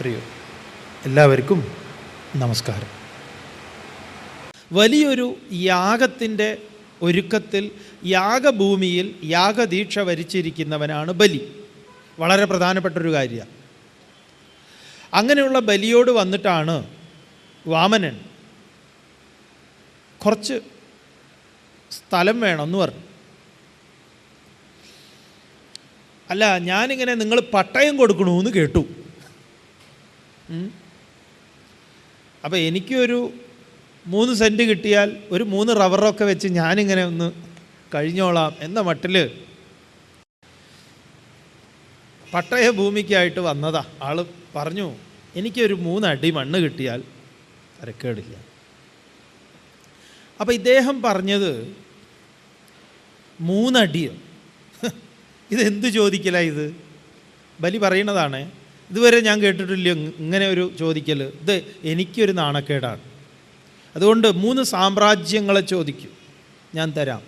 പ്രിയോ. എല്ലാവർക്കും നമസ്കാരം. വലിയൊരു യാഗത്തിന്റെ ഒരുക്കത്തിൽ യാഗഭൂമിയിൽ യാഗദീക്ഷ വരിച്ചിരിക്കുന്നവനാണ് ബലി. വളരെ പ്രധാനപ്പെട്ടൊരു കാര്യമാണ് അങ്ങനെയുള്ള ബലിയോട് വന്നിട്ടാണ് വാമനൻ കുറച്ച് സ്ഥലം വേണമെന്ന് പറഞ്ഞു. അല്ല ഞാനിങ്ങനെ നിങ്ങൾ പട്ടയം കൊടുക്കണമെന്ന് കേട്ടു. അപ്പോൾ എനിക്കൊരു മൂന്ന് സെന്റ് കിട്ടിയാൽ ഒരു മൂന്ന് റബ്ബറൊക്കെ വെച്ച് ഞാനിങ്ങനെ ഒന്ന് കഴിഞ്ഞോളാം എന്ന മട്ടിൽ പട്ടയ ഭൂമിക്കായിട്ട് വന്നതാ. ആൾ പറഞ്ഞു എനിക്കൊരു മൂന്നടി മണ്ണ് കിട്ടിയാൽ തരക്കേടില്ല. അപ്പോൾ ഇദ്ദേഹം പറഞ്ഞത് മൂന്നടിയോ? ഇതെന്ത് ചോദിക്കല ഇത്? ബലി പറയണതാണ് ഇതുവരെ ഞാൻ കേട്ടിട്ടില്ല ഇങ്ങനെ ഒരു ചോദിക്കൽ ഇത് എനിക്കൊരു നാണക്കേടാണ്. അതുകൊണ്ട് മൂന്ന് സാമ്രാജ്യങ്ങളെ ചോദിക്കും. ഞാൻ തരാം.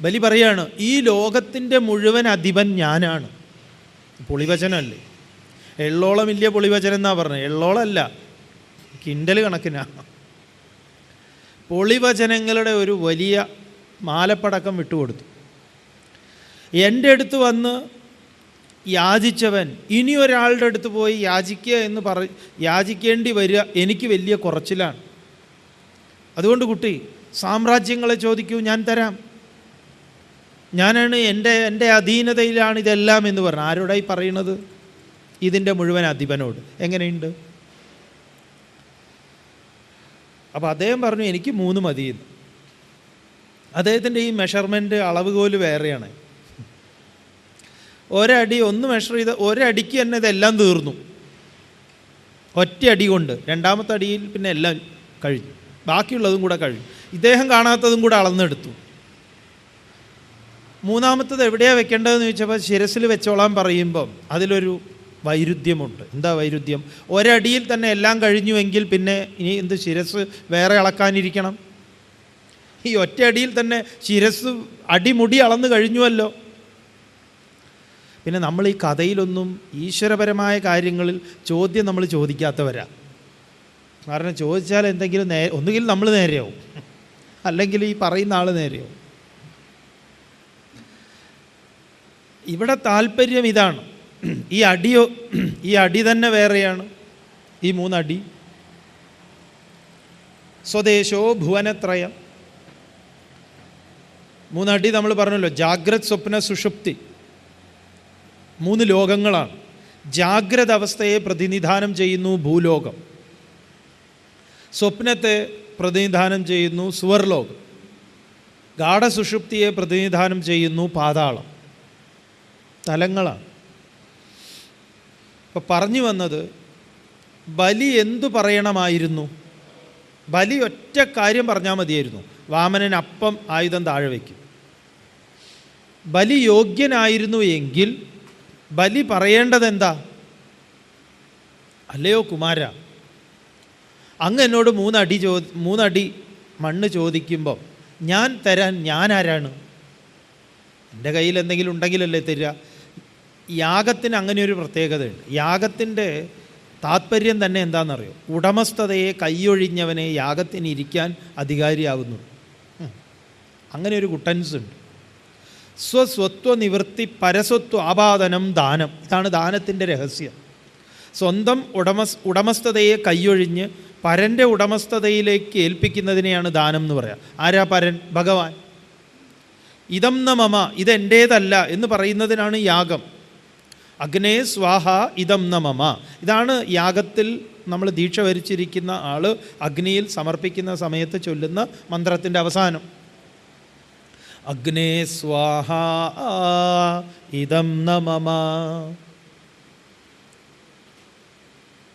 ബലി പറയാണ് ഈ ലോകത്തിന്റെ മുഴുവൻ അധിപൻ ഞാനാണ്. പൊളിവചനമല്ലേ? എള്ളോളം ഇല്ല പൊളിവചനം എന്നാ പറഞ്ഞത് എള്ളോളമല്ല കിണ്ടൽ കണക്കിനാണ് പൊളിവചനങ്ങളുടെ ഒരു വലിയ മാലപ്പടക്കം വിട്ടുകൊടുത്തു. എന്റെ അടുത്ത് വന്ന് യാചിച്ചവൻ ഇനി ഒരാളുടെ അടുത്ത് പോയി യാചിക്കുക എന്ന് പറ യാചിക്കേണ്ടി വരിക എനിക്ക് വലിയ കുറച്ചിലാണ്. അതുകൊണ്ട് കുട്ടി സാമ്രാജ്യങ്ങളെ ചോദിക്കൂ ഞാൻ തരാം. ഞാനാണ് എന്റെ എന്റെ അധീനതയിലാണ് ഇതെല്ലാം എന്ന് പറഞ്ഞു. ആരോടായി പറയുന്നത് ഇതിന്റെ മുഴുവൻ അധിപനോട്. എങ്ങനെയുണ്ട്? അപ്പോൾ അദ്ദേഹം പറഞ്ഞു എനിക്ക് മൂന്ന് മതിയെന്ന്. അദ്ദേഹത്തിന്റെ ഈ മെഷർമെന്റ് അളവുകോൽ വേറെയാണ്. ഒരടി ഒന്ന് മെഷർ ചെയ്ത് ഒരടിക്ക് തന്നെ ഇതെല്ലാം തീർന്നു. ഒറ്റ അടി കൊണ്ട്. രണ്ടാമത്തെ അടിയിൽ പിന്നെ എല്ലാം കഴിഞ്ഞു. ബാക്കിയുള്ളതും കൂടെ കഴിഞ്ഞു. ഇദ്ദേഹം കാണാത്തതും കൂടെ അളന്നെടുത്തു. മൂന്നാമത്തത് എവിടെയാണ് വെക്കേണ്ടതെന്ന് ചോദിച്ചപ്പോൾ ശിരസിൽ വെച്ചോളാൻ പറയുമ്പം അതിലൊരു വൈരുദ്ധ്യമുണ്ട്. എന്താ വൈരുദ്ധ്യം? ഒരടിയിൽ തന്നെ എല്ലാം കഴിഞ്ഞുവെങ്കിൽ പിന്നെ ഇനി എന്ത് ശിരസ് വേറെ അളക്കാനിരിക്കണം? ഈ ഒറ്റ അടിയിൽ തന്നെ ശിരസ് അടിമുടി അളന്ന് കഴിഞ്ഞുവല്ലോ. പിന്നെ നമ്മൾ ഈ കഥയിലൊന്നും ഈശ്വരപരമായ കാര്യങ്ങളിൽ ചോദ്യം നമ്മൾ ചോദിക്കാത്തവരാ. കാരണം ചോദിച്ചാൽ എന്തെങ്കിലും നേ ഒന്നുകിൽ നമ്മൾ നേരെയാവും. അല്ലെങ്കിൽ ഈ പറയുന്ന ആൾ നേരെയാവും. ഇവിടെ താല്പര്യം ഇതാണ്. ഈ അടിയോ ഈ അടി തന്നെ വേറെയാണ്. ഈ മൂന്നടി. സ്വദേശോ ഭുവനത്രയം. മൂന്നടി നമ്മൾ പറഞ്ഞല്ലോ ജാഗ്രത് സ്വപ്ന സുഷുപ്തി. മൂന്ന് ലോകങ്ങളാണ്. ജാഗ്രത അവസ്ഥയെ പ്രതിനിധാനം ചെയ്യുന്നു ഭൂലോകം. സ്വപ്നത്തെ പ്രതിനിധാനം ചെയ്യുന്നു സുവർലോകം. ഗാഠസുഷുപ്തിയെ പ്രതിനിധാനം ചെയ്യുന്നു പാതാളം. തലങ്ങളാണ്. അപ്പോൾ പറഞ്ഞു വന്നത് ബലി എന്തു പറയണമായിരുന്നു? ബലി ഒറ്റ കാര്യം പറഞ്ഞാൽ മതിയായിരുന്നു. വാമനൻ അപ്പം ആയുധം താഴെ വയ്ക്കും. ബലി യോഗ്യനായിരുന്നു എങ്കിൽ ബലി പറയേണ്ടത് എന്താ? അല്ലയോ കുമാര അങ്ങ് എന്നോട് മൂന്നടി ചോ മൂന്നടി മണ്ണ് ചോദിക്കുമ്പോൾ ഞാൻ തരാൻ ഞാൻ ആരാണ്? എന്റെ കയ്യിൽ എന്തെങ്കിലും ഉണ്ടെങ്കിലല്ലേ തരിക. യാഗത്തിന് അങ്ങനെ ഒരു പ്രത്യേകതയുണ്ട്. യാഗത്തിന്റെ താത്പര്യം തന്നെ എന്താണെന്നറിയോ? ഉടമസ്ഥതയെ കൈയൊഴിഞ്ഞവനെ യാഗത്തിന് ഇരിക്കാൻ അധികാരിയാവുന്നു അങ്ങനെ ഒരു കുട്ടൻസ് ഉണ്ട് സ്വസ്വത്വ നിവൃത്തി പരസ്വത്വ ആപാദനം ദാനം. ഇതാണ് ദാനത്തിന്റെ രഹസ്യം. സ്വന്തം ഉടമസ് ഉടമസ്ഥതയെ കൈയൊഴിഞ്ഞ് പരന്റെ ഉടമസ്ഥതയിലേക്ക് ഏൽപ്പിക്കുന്നതിനെയാണ് ദാനം എന്ന് പറയുക ആരാ പരൻ? ഭഗവാൻ. ഇതം ന മമ ഇതെന്റേതല്ല എന്ന് പറയുന്നതിനാണ് യാഗം. അഗ്നേ സ്വാഹ ഇതം ന മമ. ഇതാണ് യാഗത്തിൽ നമ്മൾ ദീക്ഷ വരിച്ചിരിക്കുന്ന ആൾ അഗ്നിയിൽ സമർപ്പിക്കുന്ന സമയത്ത് ചൊല്ലുന്ന മന്ത്രത്തിന്റെ അവസാനം. അഗ്നേ സ്വാഹ ഇതം നമമ. മമ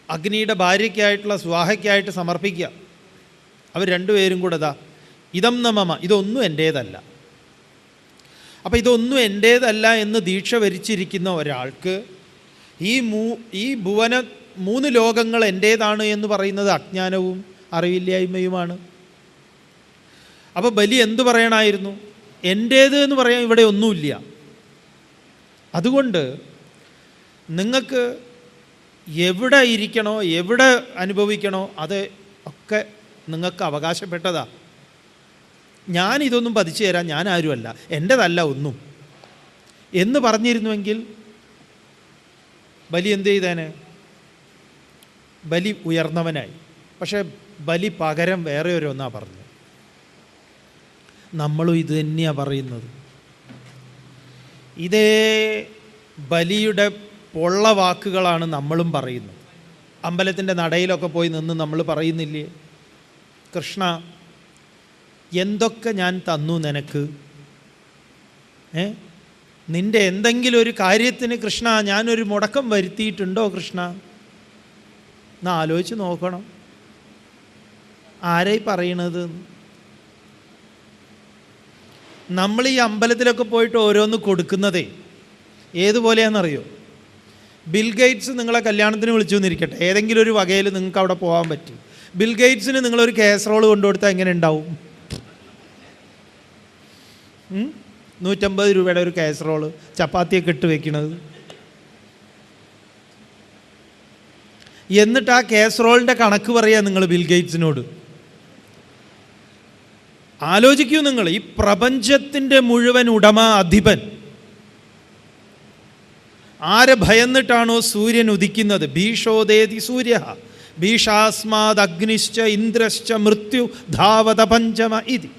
അഗ്നിയുടെ ഭാര്യയ്ക്കായിട്ടുള്ള സ്വാഹയ്ക്കായിട്ട് സമർപ്പിക്കുക. അവർ രണ്ടുപേരും കൂടെ ദാ ഇതം നമമ മമ ഇതൊന്നും എന്റേതല്ല. അപ്പം ഇതൊന്നും എന്റേതല്ല എന്ന് ദീക്ഷ വരിച്ചിരിക്കുന്ന ഒരാൾക്ക് ഈ മൂ ഈ ഭുവന മൂന്ന് ലോകങ്ങൾ എന്റേതാണ് എന്ന് പറയുന്നത് അജ്ഞാനവും അറിവില്ലായ്മയുമാണ്. അപ്പോൾ ബലി എന്തു പറയണമായിരുന്നു എന്റേത് എന്ന് പറയാൻ ഇവിടെ ഒന്നുമില്ല. അതുകൊണ്ട് നിങ്ങൾക്ക് എവിടെ ഇരിക്കണോ എവിടെ അനുഭവിക്കണോ അത് ഒക്കെ നിങ്ങൾക്ക് അവകാശപ്പെട്ടതാ. ഞാൻ ഇതൊന്നും പതിച്ചു തരാൻ ഞാൻ ആരുമല്ല. എന്റെതല്ല ഒന്നും. എന്ന് പറഞ്ഞിരുന്നുവെങ്കിൽ ബലി എന്ത് ചെയ്തേനെ? ബലി ഉയർന്നവനായി. പക്ഷേ ബലി പകരം വേറെ ഒരു ഒന്നാണ് പറഞ്ഞു നമ്മളും ഇത് തന്നെയാണ് പറയുന്നത്. ഇതേ ബലിയുടെ പൊള്ള വാക്കുകളാണ് നമ്മളും പറയുന്നത്. അമ്പലത്തിന്റെ നടയിലൊക്കെ പോയി നിന്ന് നമ്മൾ പറയുന്നില്ലേ? കൃഷ്ണ എന്തൊക്കെ ഞാൻ തന്നു നിനക്ക്? ഏ? നിന്റെ എന്തെങ്കിലും ഒരു കാര്യത്തിന് കൃഷ്ണ ഞാനൊരു മുടക്കം വരുത്തിയിട്ടുണ്ടോ കൃഷ്ണ? എന്നാലോചിച്ച് നോക്കണം. ആരായി പറയണത്? നമ്മൾ ഈ അമ്പലത്തിലൊക്കെ പോയിട്ട് ഓരോന്ന് കൊടുക്കുന്നതേ. ഏതുപോലെയാണെന്നറിയോ? ബിൽ ഗേറ്റ്സ് നിങ്ങളെ കല്യാണത്തിന് വിളിച്ചു എന്നിരിക്കട്ടെ. ഏതെങ്കിലും ഒരു വകയിൽ നിങ്ങൾക്ക് അവിടെ പോകാൻ പറ്റും. ബിൽ ഗേറ്റ്സിന് നിങ്ങളൊരു കൊണ്ടു കൊണ്ടുകൊടുത്താൽ എങ്ങനെ ഉണ്ടാവും? നൂറ്റമ്പത് രൂപയുടെ ഒരു കേസറോൾ ചപ്പാത്തിയൊക്കെ ഇട്ട് വെക്കണത്. എന്നിട്ട് ആ കേസറോളിന്റെ കണക്ക് പറയാ നിങ്ങൾ ബിൽ ഗേറ്റ്സിനോട്. ആലോചിക്കൂ നിങ്ങൾ ഈ പ്രപഞ്ചത്തിന്റെ മുഴുവൻ ഉടമ അധിപൻ. ആരെ ഭയന്നിട്ടാണോ സൂര്യൻ ഉദിക്കുന്നത്? ഭീഷോദേതി സൂര്യ. ഭീഷാസ്മാദ് അഗ്നിശ്ച ഇന്ദ്രശ്ച മൃത്യു ധാവത പഞ്ചമ ഇതി.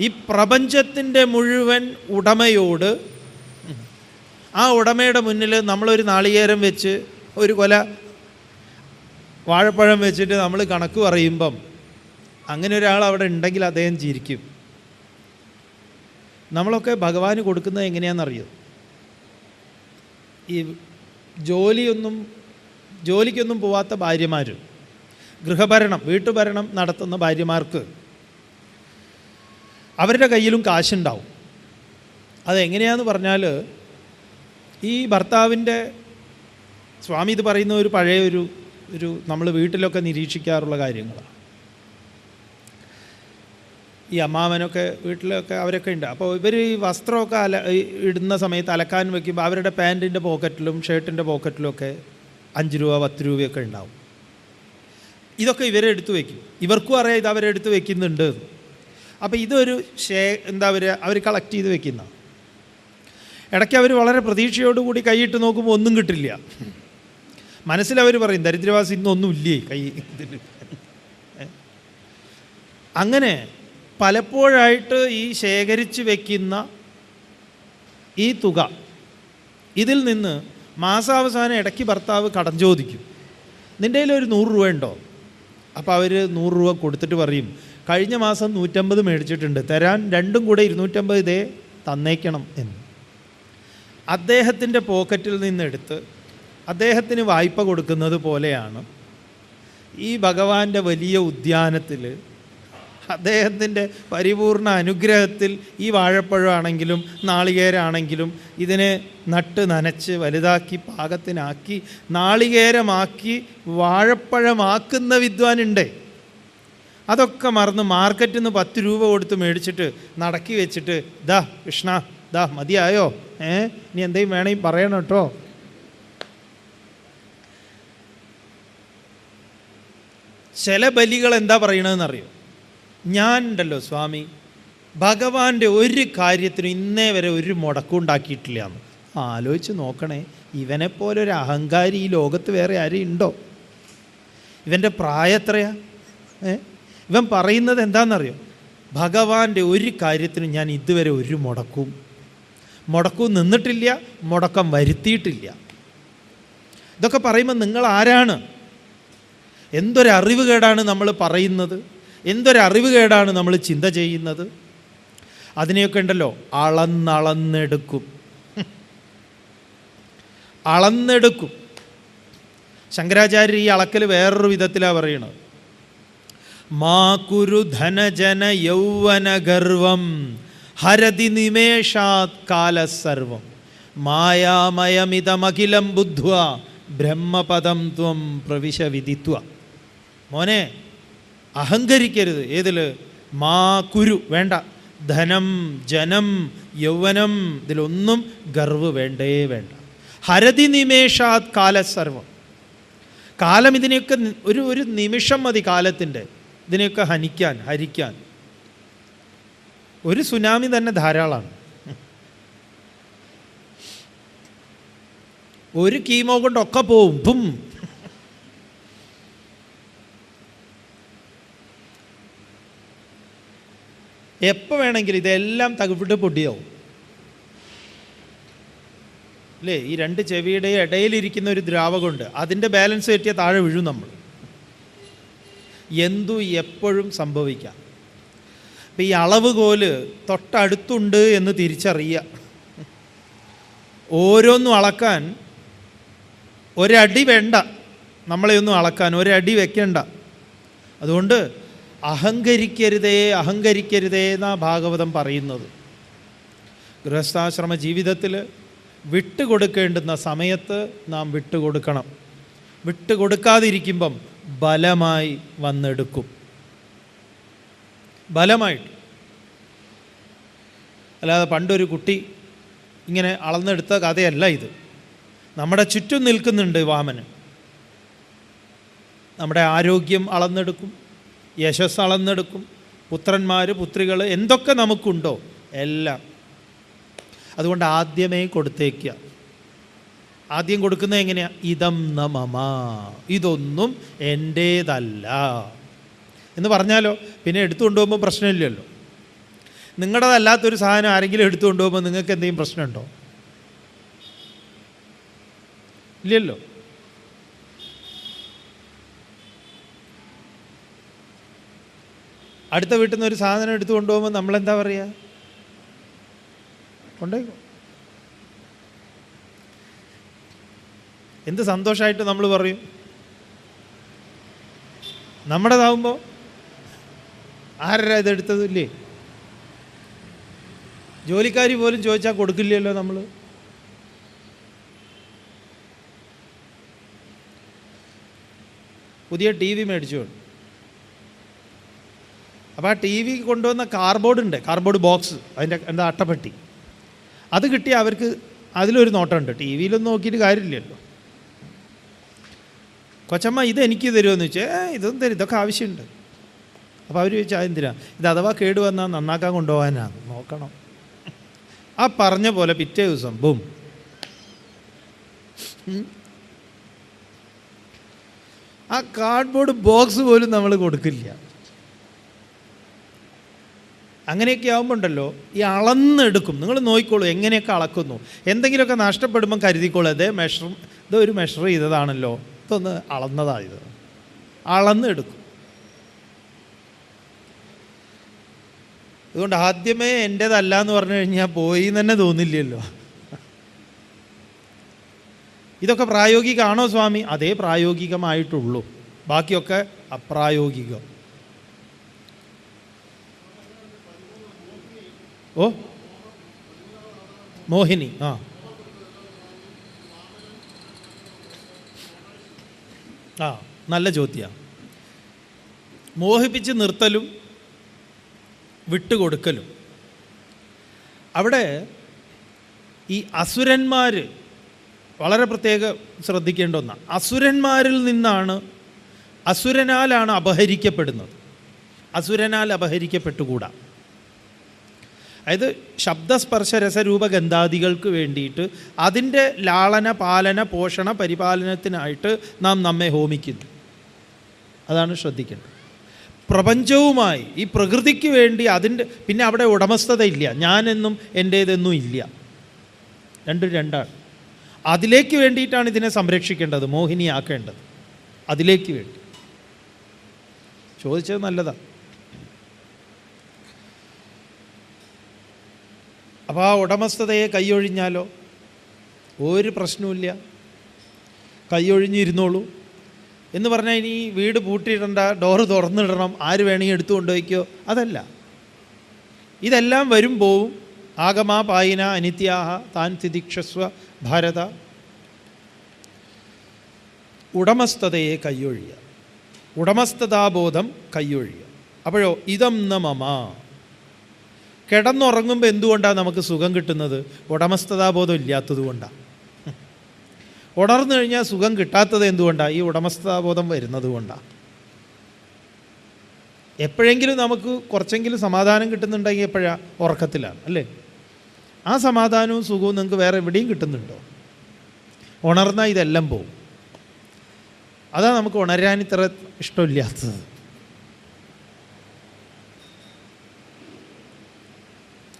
ഈ പ്രപഞ്ചത്തിന്റെ മുഴുവൻ ഉടമയോട് ആ ഉടമയുടെ മുന്നിൽ നമ്മളൊരു നാളികേരം വെച്ച് ഒരു കൊല വാഴപ്പഴം വെച്ചിട്ട് നമ്മൾ കണക്ക് പറയുമ്പം അങ്ങനെ ഒരാൾ അവിടെ ഉണ്ടെങ്കിൽ അദ്ദേഹം ജീവിക്കും. നമ്മളൊക്കെ ഭഗവാന് കൊടുക്കുന്നത് എങ്ങനെയാണെന്നറിയോ? ഈ ജോലിയൊന്നും ജോലിക്കൊന്നും പോവാത്ത ഭാര്യമാർ ഗൃഹഭരണം വീട്ടുഭരണം നടത്തുന്ന ഭാര്യമാർക്ക് അവരുടെ കയ്യിലും കാശുണ്ടാവും. അതെങ്ങനെയാന്ന് പറഞ്ഞാൽ ഈ ഭർത്താവിന്റെ സ്വാമി ഇത് പറയുന്ന ഒരു പഴയ ഒരു ഒരു നമ്മൾ വീട്ടിലൊക്കെ നിരീക്ഷിക്കാറുള്ള കാര്യങ്ങളാണ്. ഈ അമ്മാവനൊക്കെ വീട്ടിലൊക്കെ അവരൊക്കെ ഉണ്ട്. അപ്പോൾ ഇവർ ഈ വസ്ത്രമൊക്കെ അല ഇടുന്ന സമയത്ത് അലക്കാൻ വയ്ക്കുമ്പോൾ അവരുടെ പാന്റിന്റെ പോക്കറ്റിലും ഷർട്ടിന്റെ പോക്കറ്റിലും ഒക്കെ അഞ്ച് രൂപ പത്ത് രൂപയൊക്കെ ഉണ്ടാവും. ഇതൊക്കെ ഇവരെ എടുത്തു വയ്ക്കും ഇവർക്കും അറിയാം ഇത് അവരെടുത്ത് വയ്ക്കുന്നുണ്ട്. അപ്പോൾ ഇതൊരു ഷേ എന്താ പറയുക അവർ കളക്ട് ചെയ്ത് വെക്കുന്ന. ഇടയ്ക്ക് അവർ വളരെ പ്രതീക്ഷയോടുകൂടി കൈയിട്ട് നോക്കുമ്പോൾ ഒന്നും കിട്ടില്ല. മനസ്സിലവർ പറയും ദരിദ്രവാസി ഇന്നൊന്നും ഇല്ലേ കൈ? അങ്ങനെ പലപ്പോഴായിട്ട് ഈ ശേഖരിച്ച് വയ്ക്കുന്ന ഈ തുക ഇതിൽ നിന്ന് മാസാവസാനം ഇടയ്ക്ക് ഭർത്താവ് കടം ചോദിക്കും. നിന്റെ ഒരു നൂറ് രൂപ ഉണ്ടോ? അപ്പോൾ അവർ നൂറ് രൂപ കൊടുത്തിട്ട് പറയും. കഴിഞ്ഞ മാസം നൂറ്റമ്പത് മേടിച്ചിട്ടുണ്ട്. തരാൻ രണ്ടും കൂടെ ഇരുന്നൂറ്റമ്പത് ഇതേ തന്നേക്കണം എന്ന്. അദ്ദേഹത്തിന്റെ പോക്കറ്റിൽ നിന്നെടുത്ത് അദ്ദേഹത്തിന് വായ്പ കൊടുക്കുന്നത് പോലെയാണ് ഈ ഭഗവാന്റെ വലിയ ഉദ്യാനത്തിൽ അദ്ദേഹത്തിന്റെ പരിപൂർണ അനുഗ്രഹത്തിൽ ഈ വാഴപ്പഴമാണെങ്കിലും നാളികേരാണെങ്കിലും ഇതിനെ നട്ട് നനച്ച് വലുതാക്കി പാകത്തിനാക്കി നാളികേരമാക്കി വാഴപ്പഴമാക്കുന്ന വിദ്വാനുണ്ട്. അതൊക്കെ മറന്ന് മാർക്കറ്റിൽ നിന്ന് പത്ത് രൂപ കൊടുത്ത് മേടിച്ചിട്ട് നടക്കി വെച്ചിട്ട് ദാ കൃഷ്ണ ദാ മതിയായോ? ഏ? ഇനി എന്തെങ്കിലും വേണമെങ്കിൽ പറയണം കേട്ടോ. ചില ബലികൾ എന്താ പറയണതെന്നറിയോ? ഞാൻ ഉണ്ടല്ലോ സ്വാമി. ഭഗവാന്റെ ഒരു കാര്യത്തിനും ഇന്നേ വരെ ഒരു മുടക്കം ഉണ്ടാക്കിയിട്ടില്ല എന്ന്. ആലോചിച്ച് നോക്കണേ ഇവനെപ്പോലെ ഒരു അഹങ്കാരി ഈ ലോകത്ത് വേറെ ആരും ഉണ്ടോ? ഇവന്റെ പ്രായം എത്രയാ? ഏ? ഇവൻ പറയുന്നത് എന്താണെന്നറിയോ ഭഗവാന്റെ ഒരു കാര്യത്തിനും ഞാൻ ഇതുവരെ ഒരു മുടക്കും. മുടക്കവും നിന്നിട്ടില്ല മുടക്കം വരുത്തിയിട്ടില്ല. ഇതൊക്കെ പറയുമ്പോൾ നിങ്ങൾ ആരാണ്? എന്തൊരറിവ് കേടാണ് നമ്മൾ പറയുന്നത്? എന്തൊരറിവ് കേടാണ് നമ്മൾ ചിന്ത ചെയ്യുന്നത്? അതിനെയൊക്കെ ഉണ്ടല്ലോ അളന്നളന്നെടുക്കും. അളന്നെടുക്കും. ശങ്കരാചാര്യർ ഈ അളക്കൽ വേറൊരു വിധത്തിലാണ് പറയണത്. മാ കുരു ധനജന യൗവന ഗർവം ഹരതി നിമേഷാത് കാലസർവം. മായാമയമിതമഖിലം ബുദ്ധ്വ ബ്രഹ്മപദം ത്വം പ്രവിശ വിധിത്വ മോനെ അഹങ്കരിക്കരുത്. ഏതിൽ മാ കുരു വേണ്ട. ധനം ജനം യൗവനം ഇതിലൊന്നും ഗർവ് വേണ്ടേ വേണ്ട. ഹരതി നിമേഷാത് കാലസർവം കാലം ഇതിനെയൊക്കെ ഒരു ഒരു നിമിഷം മതി കാലത്തിന്റെ. ഇതിനെയൊക്കെ ഹനിക്കാൻ ഹരിക്കാൻ. ഒരു സുനാമി തന്നെ ധാരാളമാണ് ഒരു കീമോ കൊണ്ടൊക്കെ പോവും. ബും എപ്പോൾ വേണമെങ്കിലും ഇതെല്ലാം തകവിട്ട് പൊടിയാവും. അല്ലേ? ഈ രണ്ട് ചെവിയുടെ ഇടയിലിരിക്കുന്ന ഒരു ദ്രാവകമുണ്ട്. അതിന്റെ ബാലൻസ് തെറ്റിയാൽ താഴെ വീഴും നമ്മൾ. എന്തു എപ്പോഴും സംഭവിക്കാം. അപ്പം ഈ അളവുകോൽ തൊട്ടടുത്തുണ്ട് എന്ന് തിരിച്ചറിയുക ഓരോന്നും അളക്കാൻ ഒരടി വേണ്ട. നമ്മളെ ഒന്നും അളക്കാൻ ഒരടി വെക്കണ്ട. അതുകൊണ്ട് അഹങ്കരിക്കരുതേ അഹങ്കരിക്കരുതേ എന്നാ ഭാഗവതം പറയുന്നത്. ഗൃഹസ്ഥാശ്രമ ജീവിതത്തിൽ വിട്ടുകൊടുക്കേണ്ടുന്ന സമയത്ത് നാം വിട്ടുകൊടുക്കണം. വിട്ടുകൊടുക്കാതിരിക്കുമ്പം ബലമായി വന്നെടുക്കും. ബലമായിട്ട്. അല്ലാതെ പണ്ടൊരു കുട്ടി ഇങ്ങനെ അളന്നെടുത്ത കഥയല്ല ഇത്. നമ്മുടെ ചുറ്റും നിൽക്കുന്നുണ്ട് വാമന് നമ്മുടെ ആരോഗ്യം അളന്നെടുക്കും. യശസ് അളന്നെടുക്കും പുത്രന്മാർ പുത്രികൾ എന്തൊക്കെ നമുക്കുണ്ടോ എല്ലാം. അതുകൊണ്ട് ആദ്യമേ കൊടുത്തേക്കുക ആദ്യം കൊടുക്കുന്നത് എങ്ങനെയാ? ഇതം നമമ. ഇതൊന്നും എന്റേതല്ല എന്ന് പറഞ്ഞാലോ? പിന്നെ എടുത്തു കൊണ്ടുപോകുമ്പോൾ പ്രശ്നമില്ലല്ലോ. നിങ്ങളുടേതല്ലാത്തൊരു സാധനം ആരെങ്കിലും എടുത്തു കൊണ്ടുപോകുമ്പോൾ നിങ്ങൾക്ക് എന്തെങ്കിലും പ്രശ്നമുണ്ടോ? ഇല്ലല്ലോ. അടുത്ത വീട്ടിൽ നിന്ന് ഒരു സാധനം എടുത്തു കൊണ്ടുപോകുമ്പോൾ നമ്മളെന്താ പറയുക കൊണ്ടേക്കോ എന്ത് സന്തോഷമായിട്ട് നമ്മൾ പറയും? നമ്മുടേതാവുമ്പോൾ ഇത് ഇല്ലേ? ജോലിക്കാരി പോലും ചോദിച്ചാൽ കൊടുക്കില്ലല്ലോ നമ്മൾ പുതിയ ടി വി മേടിച്ചു അപ്പോൾ ആ ടി വി കൊണ്ടുവന്ന കാർബോർഡ് ഉണ്ട് കാർബോർഡ് ബോക്സ് അതിന്റെ എന്താ അട്ടപ്പെട്ടി. അത് കിട്ടിയ അവർക്ക് അതിലൊരു നോട്ടമുണ്ട്. ടി വിയിലൊന്നും നോക്കിയിട്ട് കാര്യമില്ലല്ലോ. കൊച്ചമ്മ ഇത് എനിക്ക് തരുമെന്ന് വെച്ചാൽ ഇതൊന്നും തരും ഇതൊക്കെ ആവശ്യമുണ്ട്. അപ്പോൾ അവർ ചോദിച്ചാൽ അതെന്തിനാ ഇത് അഥവാ കേട് വന്നാൽ നന്നാക്കാൻ കൊണ്ടുപോകാനാണ് നോക്കണം. ആ പറഞ്ഞ പോലെ പിറ്റേ ദിവസം ബും. ആ കാർഡ്ബോർഡ് ബോക്സ് പോലും നമ്മൾ കൊടുക്കില്ല. അങ്ങനെയൊക്കെ ആകുമ്പോൾ ഉണ്ടല്ലോ ഈ അളന്നെടുക്കും. നിങ്ങൾ നോക്കിക്കോളൂ എങ്ങനെയൊക്കെ അളക്കുന്നു. എന്തെങ്കിലുമൊക്കെ നഷ്ടപ്പെടുമ്പം കരുതിക്കോളൂ അതേ മെഷർ ഇതൊരു മെഷർ ചെയ്തതാണല്ലോ. ഇതൊന്ന് അളന്നതായത് അളന്നെടുക്കും. അതുകൊണ്ട് ആദ്യമേ എന്റേതല്ല എന്ന് പറഞ്ഞു കഴിഞ്ഞാൽ പോയി തന്നെ തോന്നില്ലല്ലോ. ഇതൊക്കെ പ്രായോഗികമാണോ സ്വാമി? അതേ പ്രായോഗികമായിട്ടുള്ളൂ. ബാക്കിയൊക്കെ അപ്രായോഗികം. ഓ? മോഹിനി ആ. ആ നല്ല ചോദ്യമാണ് മോഹിപ്പിച്ച് നിർത്തലും വിട്ടുകൊടുക്കലും. അവിടെ ഈ അസുരന്മാർ വളരെ പ്രത്യേക ശ്രദ്ധിക്കേണ്ട ഒന്നാണ് അസുരന്മാരിൽ നിന്നാണ് അസുരനാലാണ് അപഹരിക്കപ്പെടുന്നത്. അസുരനാൽ അപഹരിക്കപ്പെട്ടുകൂടാ. അതായത് ശബ്ദസ്പർശ രസരൂപ ഗന്ധാദികൾക്ക് വേണ്ടിയിട്ട് അതിന്റെ ലാളന പാലന പോഷണ പരിപാലനത്തിനായിട്ട് നാം നമ്മെ ഹോമിക്കുന്നു. അതാണ് ശ്രദ്ധിക്കേണ്ടത്. പ്രപഞ്ചവുമായി ഈ പ്രകൃതിക്ക് വേണ്ടി അതിന്റെ പിന്നെ അവിടെ ഉടമസ്ഥത ഇല്ല. ഞാനെന്നും എന്റേതെന്നും ഇല്ല. രണ്ടും രണ്ടാണ്. അതിലേക്ക് വേണ്ടിയിട്ടാണ് ഇതിനെ സംരക്ഷിക്കേണ്ടത് മോഹിനിയാക്കേണ്ടത്. അതിലേക്ക് വേണ്ടി. ചോദിച്ചത് നല്ലതാണ് അപ്പോൾ ആ ഉടമസ്ഥതയെ കൈയൊഴിഞ്ഞാലോ? ഒരു പ്രശ്നവുമില്ല. കൈയൊഴിഞ്ഞിരുന്നോളൂ. എന്ന് പറഞ്ഞാൽ ഇനി വീട് പൂട്ടിയിടണ്ട ഡോറ് തുറന്നിടണം ആര് വേണമെങ്കിൽ എടുത്തു കൊണ്ടുപോയിക്കോ? അതല്ല. ഇതെല്ലാം വരും പോവും ആഗമാ പായിന അനിത്യാഹ താൻ തിദിക്ഷസ്വ ഭാരത. ഉടമസ്ഥതയെ കൈയൊഴിയുക ഉടമസ്ഥതാബോധം കൈയൊഴിയുക അപ്പോഴോ ഇതം ന മമ കിടന്നുറങ്ങുമ്പോൾ എന്തുകൊണ്ടാണ് നമുക്ക് സുഖം കിട്ടുന്നത്? ഉടമസ്ഥതാബോധം ഇല്ലാത്തത് കൊണ്ടാണ് ഉണർന്നു കഴിഞ്ഞാൽ സുഖം കിട്ടാത്തത് എന്തുകൊണ്ടാണ് ഈ ഉടമസ്ഥതാബോധം വരുന്നത് കൊണ്ടാണ് എപ്പോഴെങ്കിലും നമുക്ക് കുറച്ചെങ്കിലും സമാധാനം കിട്ടുന്നുണ്ടെങ്കിൽ എപ്പോഴാണ് ഉറക്കത്തിലാണ് അല്ലേ? ആ സമാധാനവും സുഖവും നിങ്ങൾക്ക് വേറെ എവിടെയും കിട്ടുന്നുണ്ടോ? ഉണർന്നാൽ ഇതെല്ലാം പോവും. അതാണ് നമുക്ക് ഉണരാൻ ഇത്ര ഇഷ്ടമില്ലാത്തത്.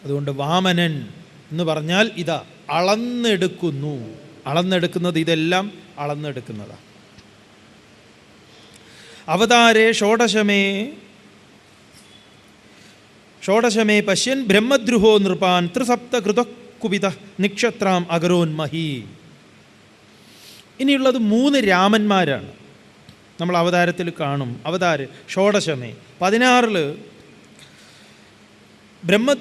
അതുകൊണ്ട് വാമനൻ എന്ന് പറഞ്ഞാൽ ഇതാ അളന്നെടുക്കുന്നു. അളന്നെടുക്കുന്നത് ഇതെല്ലാം അളന്നെടുക്കുന്നതാണ് അവതാരേ ഷോഡശമേ ഷോഡശമേ പശ്യൻ ബ്രഹ്മദ്രുഹോ നൃപാൻ ത്രിസപ്ത കൃതക്കുപിത നിക്ഷത്രാം അഗരോന്മഹി ഇനിയുള്ളത് മൂന്ന് രാമന്മാരാണ്. നമ്മൾ അവതാരത്തിൽ കാണും. അവതാര് ഷോഡശമേ. പതിനാറിൽ ബ്രഹ്മ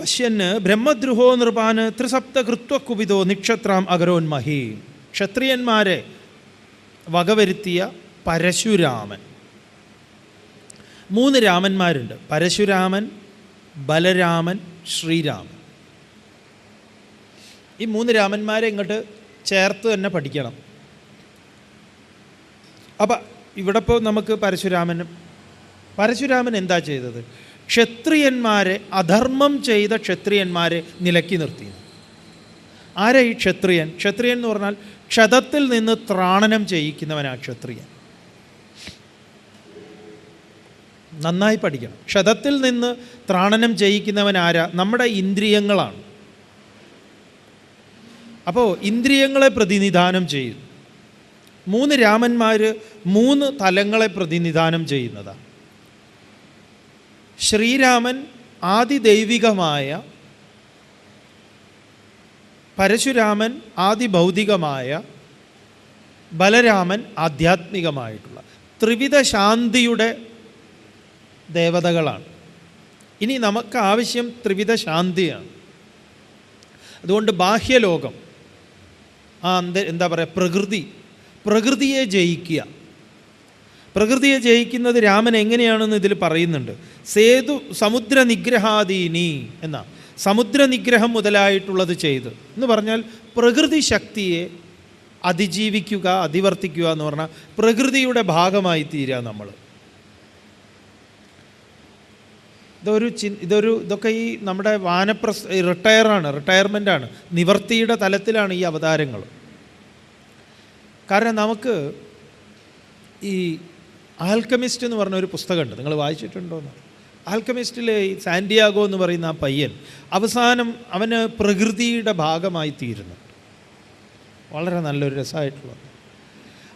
പശ്യന് ബ്രഹ്മദ്രുഹോ നൃപാന് ത്രിസപ്ത കൃത്വക്കുപിതോ നിക്ഷത്രാം അഗരോന്മഹി ക്ഷത്രിയന്മാരെ വകവരുത്തിയ പരശുരാമൻ. മൂന്ന് രാമന്മാരുണ്ട്. പരശുരാമൻ ബലരാമൻ ശ്രീരാമൻ. ഈ മൂന്ന് രാമന്മാരെ ഇങ്ങോട്ട് ചേർത്ത് തന്നെ പഠിക്കണം. അപ്പം ഇവിടെ ഇപ്പോൾ നമുക്ക് പരശുരാമൻ പരശുരാമൻ എന്താ ചെയ്തത്? ക്ഷത്രിയന്മാരെ അധർമ്മം ചെയ്ത ക്ഷത്രിയന്മാരെ നിലക്കി നിർത്തി ആരാ ഈ ക്ഷത്രിയൻ? ക്ഷത്രിയൻ എന്ന് പറഞ്ഞാൽ ക്ഷതത്തിൽ നിന്ന് ത്രാണനം ചെയ്യിക്കുന്നവനാ ക്ഷത്രിയൻ. നന്നായി പഠിക്കണം. ക്ഷതത്തിൽ നിന്ന് ത്രാണനം ചെയ്യിക്കുന്നവൻ ആരാ? നമ്മുടെ ഇന്ദ്രിയങ്ങളാണ്. അപ്പോൾ ഇന്ദ്രിയങ്ങളെ പ്രതിനിധാനം ചെയ്യുന്നു. മൂന്ന് രാമന്മാർ മൂന്ന് തലങ്ങളെ പ്രതിനിധാനം ചെയ്യുന്നതാണ് ശ്രീരാമൻ ആദിദൈവികമായ പരശുരാമൻ ആദിഭൗതികമായ ബലരാമൻ ആധ്യാത്മികമായിട്ടുള്ള ത്രിവിധ ശാന്തിയുടെ ദേവതകളാണ്. ഇനി നമുക്ക് ആവശ്യം ത്രിവിധ ശാന്തിയാണ് അതുകൊണ്ട് ബാഹ്യലോകം ആ എന്ത് പറയുക പ്രകൃതി പ്രകൃതിയെ ജയിക്കുക. പ്രകൃതിയെ ജയിക്കുന്നത് രാമൻ എങ്ങനെയാണെന്ന് ഇതിൽ പറയുന്നുണ്ട്. സേതു സമുദ്ര നിഗ്രഹാദീനി എന്ന സമുദ്ര നിഗ്രഹം മുതലായിട്ടുള്ളത് ചെയ്ത്. എന്ന് പറഞ്ഞാൽ പ്രകൃതി ശക്തിയെ അതിജീവിക്കുക അതിവർത്തിക്കുക എന്ന് പറഞ്ഞാൽ പ്രകൃതിയുടെ ഭാഗമായി തീരുക നമ്മൾ. ഇതൊരു ചി ഇതൊരു ഇതൊക്കെ ഈ നമ്മുടെ വാനപ്രസ് റിട്ടയറാണ് റിട്ടയർമെന്റാണ്. നിവർത്തിയുടെ തലത്തിലാണ് ഈ അവതാരങ്ങൾ. കാരണം നമുക്ക് ഈ ആൽക്കമിസ്റ്റ് എന്ന് പറഞ്ഞ ഒരു പുസ്തകമുണ്ട്. നിങ്ങൾ വായിച്ചിട്ടുണ്ടോന്ന്? ആൽക്കമിസ്റ്റിലെ സാൻഡിയാഗോ എന്ന് പറയുന്ന ആ പയ്യൻ അവസാനം അവന് പ്രകൃതിയുടെ ഭാഗമായി തീരുന്നു. വളരെ നല്ലൊരു രസമായിട്ടുള്ളത്.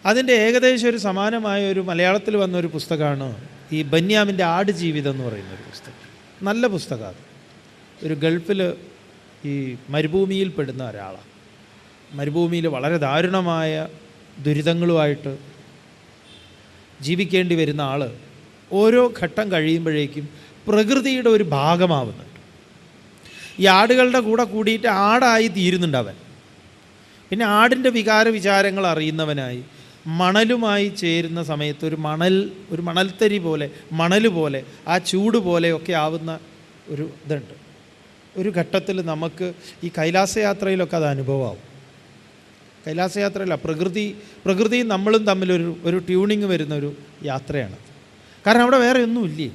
അതിന്റെ ഏകദേശം ഒരു സമാനമായ ഒരു മലയാളത്തിൽ വന്ന ഒരു പുസ്തകമാണ് ഈ ബന്യാമിന്റെ ആട് ജീവിതം എന്ന് പറയുന്ന ഒരു പുസ്തകം. നല്ല പുസ്തകമാണ് ഒരു ഗൾഫിൽ ഈ മരുഭൂമിയിൽ പെടുന്ന ഒരാളാണ്. മരുഭൂമിയിൽ വളരെ ദാരുണമായ ദുരിതങ്ങളുമായിട്ട് ജീവിക്കേണ്ടി വരുന്ന ആൾ ഓരോ ഘട്ടം കഴിയുമ്പോഴേക്കും പ്രകൃതിയുടെ ഒരു ഭാഗമാവുന്നുണ്ട്. ഈ ആടുകളുടെ കൂടെ കൂടിയിട്ട് ആടായി തീരുന്നുണ്ട് അവൻ. പിന്നെ ആടിന്റെ വികാര വിചാരങ്ങൾ അറിയുന്നവനായി മണലുമായി ചേരുന്ന സമയത്ത് ഒരു മണൽ ഒരു മണൽത്തരി പോലെ മണൽ പോലെ ആ ചൂട് പോലെയൊക്കെ ആവുന്ന ഒരു ഇതുണ്ട്. ഒരു ഘട്ടത്തിൽ നമുക്ക് ഈ കൈലാസയാത്രയിലൊക്കെ അത് അനുഭവമാവും. കൈലാസയാത്രയല്ല പ്രകൃതി പ്രകൃതിയും നമ്മളും തമ്മിലൊരു ഒരു ട്യൂണിങ് വരുന്ന ഒരു യാത്രയാണ്. കാരണം അവിടെ വേറെ ഒന്നുമില്ലേ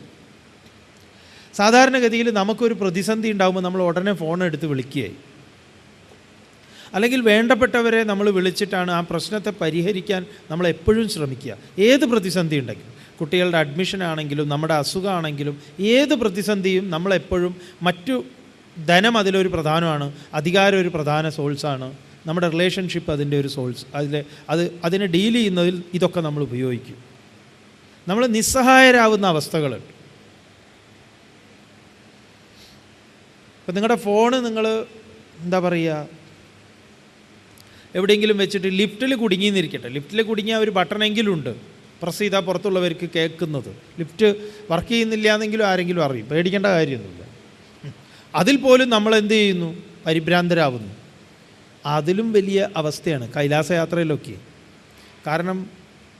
സാധാരണഗതിയിൽ നമുക്കൊരു പ്രതിസന്ധി ഉണ്ടാകുമ്പോൾ നമ്മൾ ഉടനെ ഫോൺ എടുത്ത് വിളിക്കുകയായി. അല്ലെങ്കിൽ വേണ്ടപ്പെട്ടവരെ നമ്മൾ വിളിച്ചിട്ടാണ് ആ പ്രശ്നത്തെ പരിഹരിക്കാൻ നമ്മൾ എപ്പോഴും ശ്രമിക്കുക. ഏത് പ്രതിസന്ധി ഉണ്ടെങ്കിലും. കുട്ടികളുടെ അഡ്മിഷൻ ആണെങ്കിലും നമ്മുടെ അസുഖമാണെങ്കിലും ഏത് പ്രതിസന്ധിയും നമ്മളെപ്പോഴും മറ്റു ധനം അതിലൊരു പ്രധാനമാണ് അധികാരം ഒരു പ്രധാന സോഴ്സാണ് നമ്മുടെ റിലേഷൻഷിപ്പ് അതിന്റെ ഒരു സോൾസ് അതിൽ അത് അതിനെ ഡീൽ ചെയ്യുന്നതിൽ ഇതൊക്കെ നമ്മൾ ഉപയോഗിക്കും. നമ്മൾ നിസ്സഹായരാകുന്ന അവസ്ഥകളുണ്ട്. ഇപ്പം നിങ്ങളുടെ ഫോണ് നിങ്ങൾ എന്താ പറയുക എവിടെയെങ്കിലും വെച്ചിട്ട് ലിഫ്റ്റിൽ കുടുങ്ങിയെന്നിരിക്കട്ടെ ലിഫ്റ്റിൽ കുടുങ്ങിയ ഒരു ബട്ടണെങ്കിലും ഉണ്ട് പ്രസ് ചെയ്താൽ പുറത്തുള്ളവർക്ക് കേൾക്കുന്നത്. ലിഫ്റ്റ് വർക്ക് ചെയ്യുന്നില്ല എന്നെങ്കിലും ആരെങ്കിലും അറിയും. പേടിക്കേണ്ട കാര്യമൊന്നുമില്ല. അതിൽ പോലും നമ്മൾ എന്ത് ചെയ്യുന്നു? പരിഭ്രാന്തരാവുന്നു. അതിലും വലിയ അവസ്ഥയാണ് കൈലാസയാത്രയിലൊക്കെ. കാരണം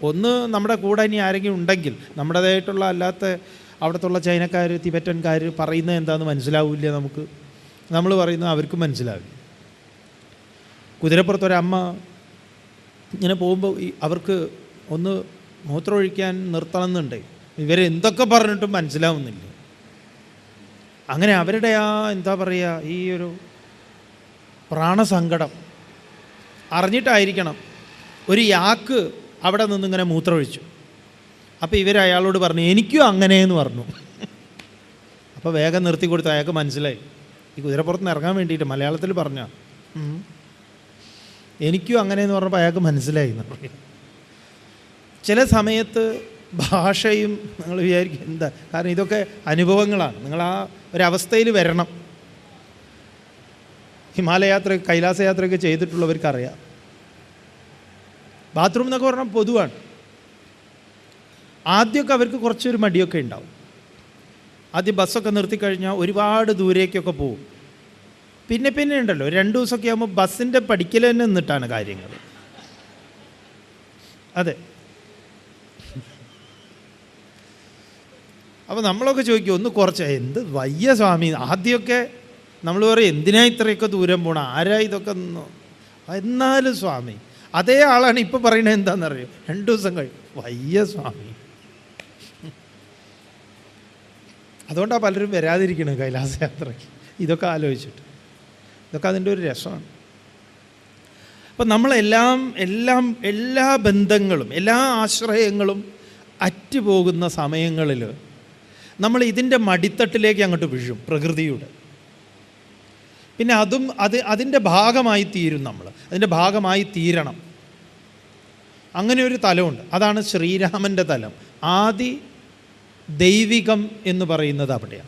ഒന്ന് നമ്മുടെ കൂടെ ഇനി ആരെങ്കിലും ഉണ്ടെങ്കിൽ നമ്മുടേതായിട്ടുള്ള അല്ലാത്ത അവിടുത്തുള്ള ചൈനക്കാർ തിബറ്റൻകാർ പറയുന്നത് എന്താണെന്ന് മനസ്സിലാവില്ല നമുക്ക്. നമ്മൾ പറയുന്നത് അവർക്കും മനസ്സിലാവില്ല. കുതിരപ്പുറത്തൊരമ്മ ഇങ്ങനെ പോകുമ്പോൾ അവർക്ക് ഒന്ന് മൂത്രമൊഴിക്കാൻ നിർത്തണമെന്നുണ്ട്. ഇവരെ എന്തൊക്കെ പറഞ്ഞിട്ടും മനസ്സിലാവുന്നില്ല. അങ്ങനെ അവരുടെ ആ എന്താ പറയുക ഈ ഒരു പ്രാണസങ്കടം. അറിഞ്ഞിട്ടായിരിക്കണം. ഒരു യാക്ക് അവിടെ നിന്നിങ്ങനെ മൂത്രമൊഴിച്ചു. അപ്പോൾ ഇവർ അയാളോട് പറഞ്ഞു എനിക്കും അങ്ങനെ എന്ന് പറഞ്ഞു. അപ്പോൾ വേഗം നിർത്തി കൊടുത്ത് അയാൾക്ക് മനസ്സിലായി. ഈ കുതിരപ്പുറത്ത് നിന്ന് ഇറങ്ങാൻ വേണ്ടിയിട്ട് മലയാളത്തിൽ പറഞ്ഞ എനിക്കും അങ്ങനെ എന്ന് പറഞ്ഞപ്പോൾ അയാൾക്ക് മനസ്സിലായി എന്ന് പറയും ചില സമയത്ത് ഭാഷയും നിങ്ങൾ വിചാരിക്കും എന്താ? കാരണം ഇതൊക്കെ അനുഭവങ്ങളാണ്. നിങ്ങൾ ആ ഒരവസ്ഥയിൽ വരണം. ഹിമാലയാത്ര കൈലാസയാത്രയൊക്കെ ചെയ്തിട്ടുള്ളവർക്കറിയാം. ബാത്റൂം എന്നൊക്കെ പറഞ്ഞാൽ പൊതുവാണ്. ആദ്യമൊക്കെ അവർക്ക് കുറച്ചൊരു മടിയൊക്കെ ഉണ്ടാവും. ആദ്യം ബസ്സൊക്കെ നിർത്തിക്കഴിഞ്ഞാൽ ഒരുപാട് ദൂരേക്കൊക്കെ പോകും പിന്നെ പിന്നെ ഉണ്ടല്ലോ രണ്ട് ദിവസമൊക്കെ ആകുമ്പോൾ ബസ്സിന്റെ പഠിക്കൽ തന്നെ നിന്നിട്ടാണ് കാര്യങ്ങൾ. അതെ. അപ്പോൾ നമ്മളൊക്കെ ചോദിക്കും ഒന്ന് കുറച്ച് എന്ത് വയ്യ സ്വാമി? ആദ്യമൊക്കെ നമ്മൾ പറയും എന്തിനാ ഇത്രയൊക്കെ ദൂരം പോണം? ആരാ ഇതൊക്കെ എന്നാലും സ്വാമി അതേ ആളാണ് ഇപ്പോൾ പറയുന്നത് എന്താണെന്നറിയോ രണ്ടു ദിവസം കഴിയും വയ്യ സ്വാമി. അതുകൊണ്ടാണ് പലരും വരാതിരിക്കുന്നത് കൈലാസയാത്രയ്ക്ക്. ഇതൊക്കെ ആലോചിച്ചിട്ട്. ഇതൊക്കെ അതിന്റെ ഒരു രസമാണ്. അപ്പം നമ്മളെല്ലാം എല്ലാം എല്ലാ ബന്ധങ്ങളും എല്ലാ ആശ്രയങ്ങളും അറ്റുപോകുന്ന സമയങ്ങളിൽ നമ്മൾ ഇതിന്റെ മടിത്തട്ടിലേക്ക് അങ്ങോട്ട് വീഴും പ്രകൃതിയുടെ. പിന്നെ അതും അത് അതിന്റെ ഭാഗമായി തീരും നമ്മൾ. അതിന്റെ ഭാഗമായി തീരണം. അങ്ങനെ ഒരു തലമുണ്ട്. അതാണ് ശ്രീരാമന്റെ തലം. ആദി ദൈവികം എന്ന് പറയുന്നത് അവിടെയാണ്.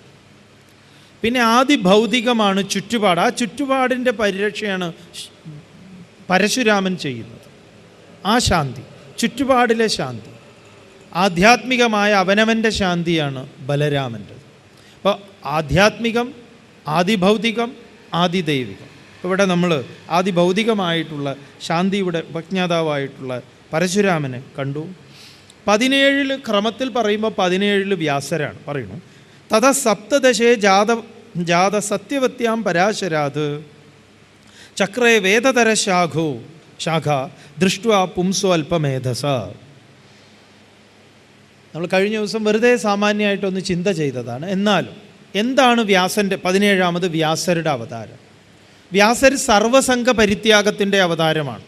പിന്നെ ആദി ഭൗതികമാണ് ചുറ്റുപാട്. ആ ചുറ്റുപാടിന്റെ പരിരക്ഷയാണ് പരശുരാമൻ ചെയ്യുന്നത്. ആ ശാന്തി. ചുറ്റുപാടിലെ ശാന്തി. ആധ്യാത്മികമായ അവനവന്റെ ശാന്തിയാണ് ബലരാമന്റെ അപ്പോൾ ആധ്യാത്മികം ആദിഭൗതികം ആദിദൈവികം. ഇവിടെ നമ്മൾ ആദിഭൗതികമായിട്ടുള്ള ശാന്തിയുടെ ഉപജ്ഞാതാവായിട്ടുള്ള പരശുരാമനെ കണ്ടു. പതിനേഴിൽ ക്രമത്തിൽ പറയുമ്പോൾ പതിനേഴിൽ വ്യാസരാണ് പറയുന്നു. തഥ സപ്തദശേ ജാത ജാത സത്യവത്യാം പരാശരാത്. ചക്രേ വേദതര ശാഖോ ശാഖ ദൃഷ്ട പുംസോ അല്പമേധസ. നമ്മൾ കഴിഞ്ഞ ദിവസം വെറുതെ സാമാന്യമായിട്ടൊന്ന് ചിന്ത ചെയ്തതാണ്. എന്നാലും എന്താണ് വ്യാസന്റെ പതിനേഴാമത് വ്യാസരുടെ അവതാരം? വ്യാസർ സർവസംഘ പരിത്യാഗത്തിന്റെ അവതാരമാണ്.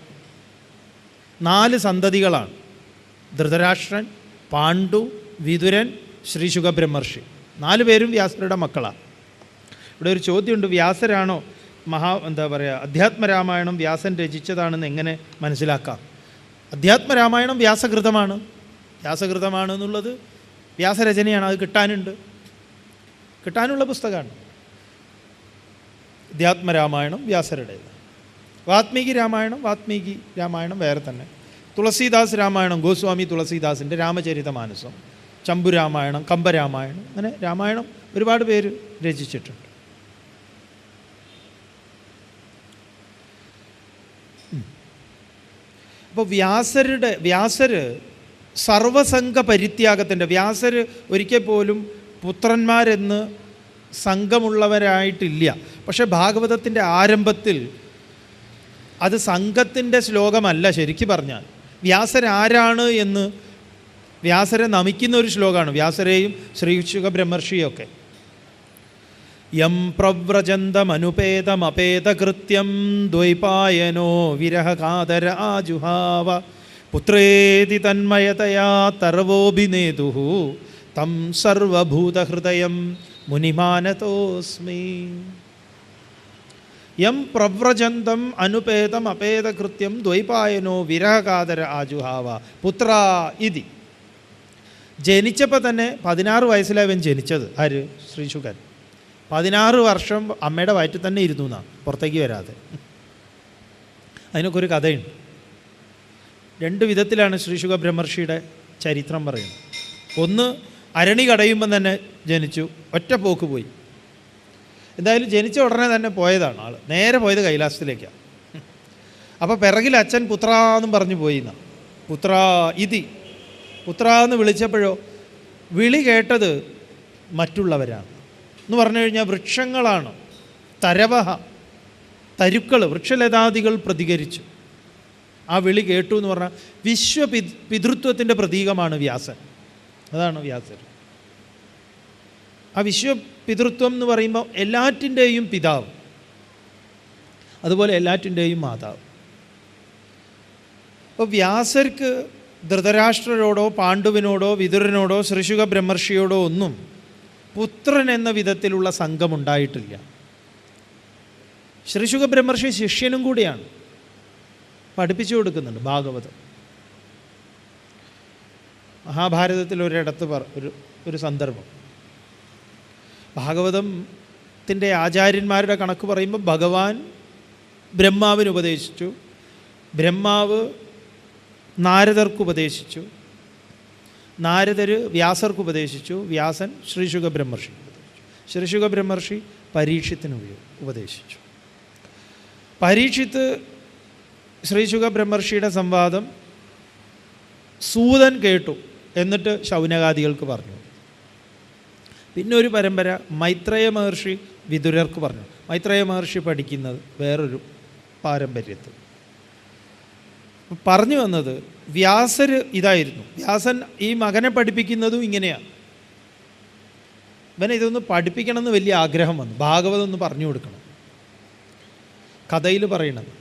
നാല് സന്തതികളാണ്. ധൃതരാഷ്ട്രൻ പാണ്ഡു വിതുരൻ ശ്രീ ശുഖബ്രഹ്മർഷി. നാല് പേരും വ്യാസരുടെ മക്കളാണ്. ഇവിടെ ഒരു ചോദ്യമുണ്ട്. വ്യാസരാണോ മഹാ എന്താ പറയുക അധ്യാത്മരാമായണം വ്യാസൻ രചിച്ചതാണെന്ന് എങ്ങനെ മനസ്സിലാക്കാം? അധ്യാത്മരാമായണം വ്യാസകൃതമാണ്. വ്യാസകൃതമാണ് എന്നുള്ളത് വ്യാസരചനയാണ്. അത് കിട്ടാനുണ്ട്. കിട്ടാനുള്ള പുസ്തകമാണ്. അധ്യാത്മരാമായണം വ്യാസരുടേത്. വാത്മീകി രാമായണം വാത്മീകി രാമായണം വേറെ തന്നെ. തുളസീദാസ് രാമായണം ഗോസ്വാമി തുളസീദാസിന്റെ രാമചരിത മാനസം. ചമ്പുരാമായണം കമ്പരാമായണം അങ്ങനെ രാമായണം ഒരുപാട് പേര് രചിച്ചിട്ടുണ്ട്. അപ്പോൾ വ്യാസരുടെ വ്യാസര് സർവസംഘ പരിത്യാഗത്തിന്റെ വ്യാസര് ഒരിക്കൽ പോലും പുത്രന്മാരെന്ന് സംഘമുള്ളവരായിട്ടില്ല. പക്ഷേ ഭാഗവതത്തിന്റെ ആരംഭത്തിൽ അത് സംഘത്തിന്റെ ശ്ലോകമല്ല ശരിക്ക് പറഞ്ഞാൽ. വ്യാസരാരാണ് എന്ന് വ്യാസരെ നമിക്കുന്ന ഒരു ശ്ലോകമാണ്. വ്യാസരെയും ശ്രീശുഖ ബ്രഹ്മർഷിയൊക്കെ യം പ്രവ്രജന്തമനുപേതമപേതകൃത്യം ദ്വൈപായനോ വിരഹകാതര ആജുഹാവ. പുത്രേതി തന്മയതയാ തർവോഭിനേതു തം സർവഭൂതഹൃദയം മുനിമാനതോസ്മി. യം പ്രവ്രജന്തം അനുപേതം അപേതകൃത്യം ദ്വൈപായനോ വിരഹകാതര ആജുഹാവ. പുത്ര ഇതി. ജനിച്ചപ്പോൾ തന്നെ പതിനാറ് വയസ്സിലാണ് ഇവൻ ജനിച്ചത്. ആര്? ശ്രീശുഖൻ പതിനാറ് വർഷം അമ്മയുടെ വയറ്റിൽ തന്നെ ഇരുന്നു എന്നാ. പുറത്തേക്ക് വരാതെ. അതിനൊക്കെ ഒരു കഥയുണ്ട്. രണ്ട് വിധത്തിലാണ് ശ്രീശുഖ ബ്രഹ്മർഷിയുടെ ചരിത്രം പറയുന്നത്. ഒന്ന് അരണി കടയുമ്പം തന്നെ ജനിച്ചു. ഒറ്റ പോക്ക് പോയി. എന്തായാലും ജനിച്ച ഉടനെ തന്നെ പോയതാണ് ആൾ നേരെ പോയത് കൈലാസത്തിലേക്കാണ് അപ്പോൾ പിറകിൽ അച്ഛൻ പുത്ര എന്നും പറഞ്ഞു പോയി എന്നാ പുത്ര ഇതി. പുത്ര എന്ന് വിളിച്ചപ്പോഴോ വിളി കേട്ടത് മറ്റുള്ളവരാണ്. എന്ന് പറഞ്ഞു കഴിഞ്ഞാൽ വൃക്ഷങ്ങളാണ്. തരവഹ തരുക്കൾ വൃക്ഷലതാദികൾ പ്രതികരിച്ചു. ആ വിളി കേട്ടു എന്ന് പറഞ്ഞാൽ വിശ്വ പിതൃത്വത്തിന്റെ പ്രതീകമാണ് വ്യാസൻ. അതാണ് വ്യാസർ ആ വിശ്വ പിതൃത്വം എന്ന് പറയുമ്പോൾ എല്ലാറ്റിന്റെയും പിതാവ്. അതുപോലെ എല്ലാറ്റിന്റെയും മാതാവ്. അപ്പോൾ വ്യാസർക്ക് ധൃതരാഷ്ട്രരോടോ പാണ്ഡുവിനോടോ വിതുരനോടോ ശ്രീശുഖ ബ്രഹ്മർഷിയോടോ ഒന്നും പുത്രൻ എന്ന വിധത്തിലുള്ള സംഘമുണ്ടായിട്ടില്ല. ശ്രീശുഖ ബ്രഹ്മർഷി ശിഷ്യനും കൂടിയാണ്. പഠിപ്പിച്ചു കൊടുക്കുന്നുണ്ട് ഭാഗവതം. മഹാഭാരതത്തിൽ ഒരിടത്ത് പറ ഒരു ഒരു സന്ദർഭം. ഭാഗവതത്തിന്റെ ആചാര്യന്മാരുടെ കണക്ക് പറയുമ്പോൾ ഭഗവാൻ ബ്രഹ്മാവിന് ഉപദേശിച്ചു. ബ്രഹ്മാവ് നാരദർക്ക് ഉപദേശിച്ചു. നാരദർ വ്യാസർക്ക് ഉപദേശിച്ചു. വ്യാസൻ ശ്രീശുഖ ബ്രഹ്മർഷി ശ്രീശുഖ ബ്രഹ്മർഷി പരീക്ഷത്തിന് ഉപദേശിച്ചു. പരീക്ഷിത്ത് ശ്രീശുഖ ബ്രഹ്മർഷിയുടെ സംവാദം സൂതൻ കേട്ടു എന്നിട്ട് ശൗനകാദികൾക്ക് പറഞ്ഞു. പിന്നെ ഒരു പരമ്പര മൈത്രേയ മഹർഷി വിതുരർക്ക് പറഞ്ഞു. മൈത്രേയ മഹർഷി പഠിക്കുന്നത് വേറൊരു പാരമ്പര്യത്തിൽ. പറഞ്ഞു വന്നത് വ്യാസർ ഇതായിരുന്നു. വ്യാസൻ ഈ മകനെ പഠിപ്പിക്കുന്നതും ഇങ്ങനെയാണ് ഇവനെ ഇതൊന്ന് പഠിപ്പിക്കണമെന്ന് വലിയ ആഗ്രഹം വന്നു. ഭാഗവതം ഒന്ന് പറഞ്ഞു കൊടുക്കണം. കഥയിൽ പറയണത്.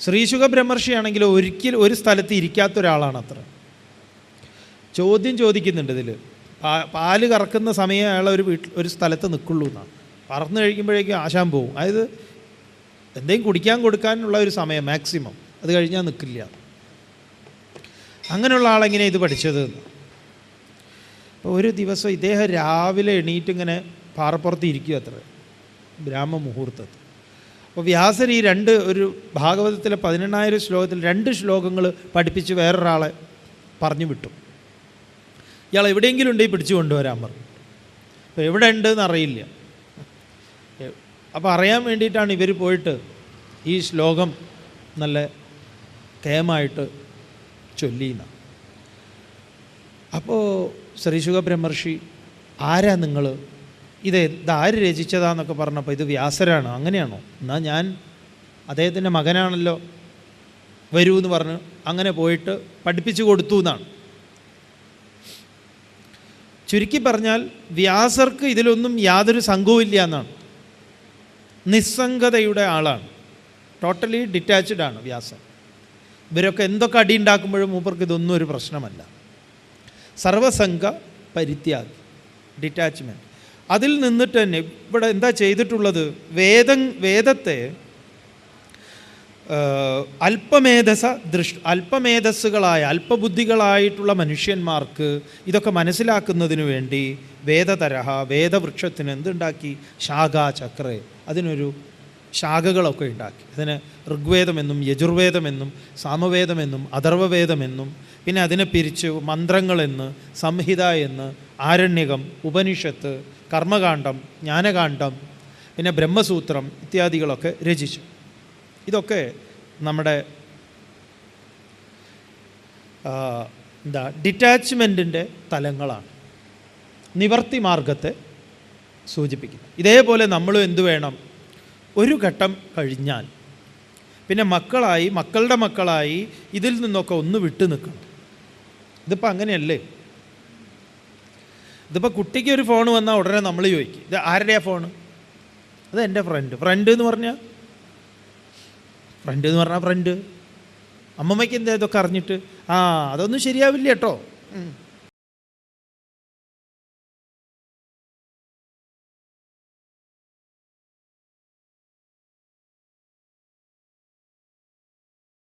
ശ്രീശുഖ ബ്രഹ്മർഷിയാണെങ്കിൽ ഒരിക്കൽ ഒരു സ്ഥലത്ത് ഇരിക്കാത്ത ഒരാളാണ് അത്ര ചോദ്യം ചോദിക്കുന്നുണ്ട് ഇതിൽ പാൽ കറക്കുന്ന സമയം അയാൾ ഒരു വീട്ടിൽ ഒരു സ്ഥലത്ത് നിൽക്കുള്ളൂ എന്നാണ്. പറന്ന് കഴിക്കുമ്പോഴേക്കും ആശാൻ പോവും. അതായത് എന്തെങ്കിലും കുടിക്കാൻ കൊടുക്കാനുള്ള ഒരു സമയം മാക്സിമം അത് കഴിഞ്ഞാൽ നിൽക്കില്ല അങ്ങനെയുള്ള ആളെങ്ങനെ ഇത് പഠിച്ചത്? അപ്പോൾ ഒരു ദിവസം ഇദ്ദേഹം രാവിലെ എണീറ്റ് ഇങ്ങനെ പാറപ്പുറത്ത് ഇരിക്കുക അത്ര. ബ്രാഹ്മ മുഹൂർത്തത്തിൽ. അപ്പോൾ വ്യാസർ ഈ രണ്ട് ഒരു ഭാഗവതത്തിലെ പതിനെണ്ണായിരം ശ്ലോകത്തിൽ രണ്ട് ശ്ലോകങ്ങൾ പഠിപ്പിച്ച് വേറൊരാളെ പറഞ്ഞു വിട്ടു. ഇയാൾ എവിടെയെങ്കിലും ഉണ്ടെങ്കിൽ പിടിച്ചു കൊണ്ടുവരാൻ പറഞ്ഞു. അപ്പോൾ എവിടെ ഉണ്ടെന്ന് അറിയില്ല. അപ്പോൾ അറിയാൻ വേണ്ടിയിട്ടാണ് ഇവർ പോയിട്ട് ഈ ശ്ലോകം നല്ല കേമായിട്ട് ചൊല്ലിയുന്ന അപ്പോൾ ശ്രീശുഖ ബ്രഹ്മർഷി ആരാ നിങ്ങൾ ഇത് ഇതാര് രചിച്ചതാന്നൊക്കെ പറഞ്ഞപ്പോൾ ഇത് വ്യാസരാണ്. അങ്ങനെയാണോ? എന്നാൽ ഞാൻ അദ്ദേഹത്തിന്റെ മകനാണല്ലോ വരൂ എന്ന് പറഞ്ഞ് അങ്ങനെ പോയിട്ട് പഠിപ്പിച്ചു കൊടുത്തു എന്നാണ് ചുരുക്കി പറഞ്ഞാൽ വ്യാസർക്ക് ഇതിലൊന്നും യാതൊരു സംഘവും ഇല്ല എന്നാണ്. നിസ്സംഗതയുടെ ആളാണ്. ടോട്ടലി ഡിറ്റാച്ച്ഡ് ആണ് വ്യാസൻ. ഇവരൊക്കെ എന്തൊക്കെ അടി ഉണ്ടാക്കുമ്പോഴും മൂപ്പർക്ക് ഇതൊന്നും ഒരു പ്രശ്നമല്ല. സർവസംഘ പരിത്യാഗി ഡിറ്റാച്ച്മെന്റ് അതിൽ നിന്നിട്ട് തന്നെ ഇവിടെ എന്താ ചെയ്തിട്ടുള്ളത്? വേദം വേദത്തെ അല്പമേധസ ദൃഷ് അല്പമേധസ്സുകളായ അല്പബുദ്ധികളായിട്ടുള്ള മനുഷ്യന്മാർക്ക് ഇതൊക്കെ മനസ്സിലാക്കുന്നതിന് വേണ്ടി വേദതരഹ വേദവൃക്ഷത്തിന് എന്തുണ്ടാക്കി? ശാഖ ചക്ര അതിനൊരു ശാഖകളൊക്കെ ഉണ്ടാക്കി. അതിന് ഋഗ്വേദമെന്നും യജുർവേദമെന്നും സാമവേദമെന്നും അഥർവവേദമെന്നും പിന്നെ അതിനെ പിരിച്ച് മന്ത്രങ്ങളെന്ന് സംഹിത എന്ന് ആരണ്യകം ഉപനിഷത്ത് കർമ്മകാന്ഡം ജ്ഞാനകാന്ഡം പിന്നെ ബ്രഹ്മസൂത്രം ഇത്യാദികളൊക്കെ രചിച്ചു. ഇതൊക്കെ നമ്മുടെ എന്താ ഡിറ്റാച്ച്മെന്റിന്റെ തലങ്ങളാണ്. നിവർത്തി മാർഗത്തെ സൂചിപ്പിക്കുന്നു. ഇതേപോലെ നമ്മളും എന്തു വേണം? ഒരു ഘട്ടം കഴിഞ്ഞാൽ പിന്നെ മക്കളായി മക്കളുടെ മക്കളായി ഇതിൽ നിന്നൊക്കെ ഒന്ന് വിട്ടു നിൽക്കണം. ഇതിപ്പോൾ അങ്ങനെയല്ലേ? ഇതിപ്പോൾ കുട്ടിക്ക് ഒരു ഫോൺ വന്നാൽ ഉടനെ നമ്മൾ ചോദിക്കും ഇത് ആരുടെയാ ഫോണ്? അത് എന്റെ ഫ്രണ്ട് ഫ്രണ്ട് എന്ന് പറഞ്ഞാൽ ഫ്രണ്ട് എന്ന് പറഞ്ഞാൽ ഫ്രണ്ട് അമ്മമ്മയ്ക്ക് എന്താ ഇതൊക്കെ അറിഞ്ഞിട്ട്? ആ അതൊന്നും ശരിയാവില്ല കേട്ടോ.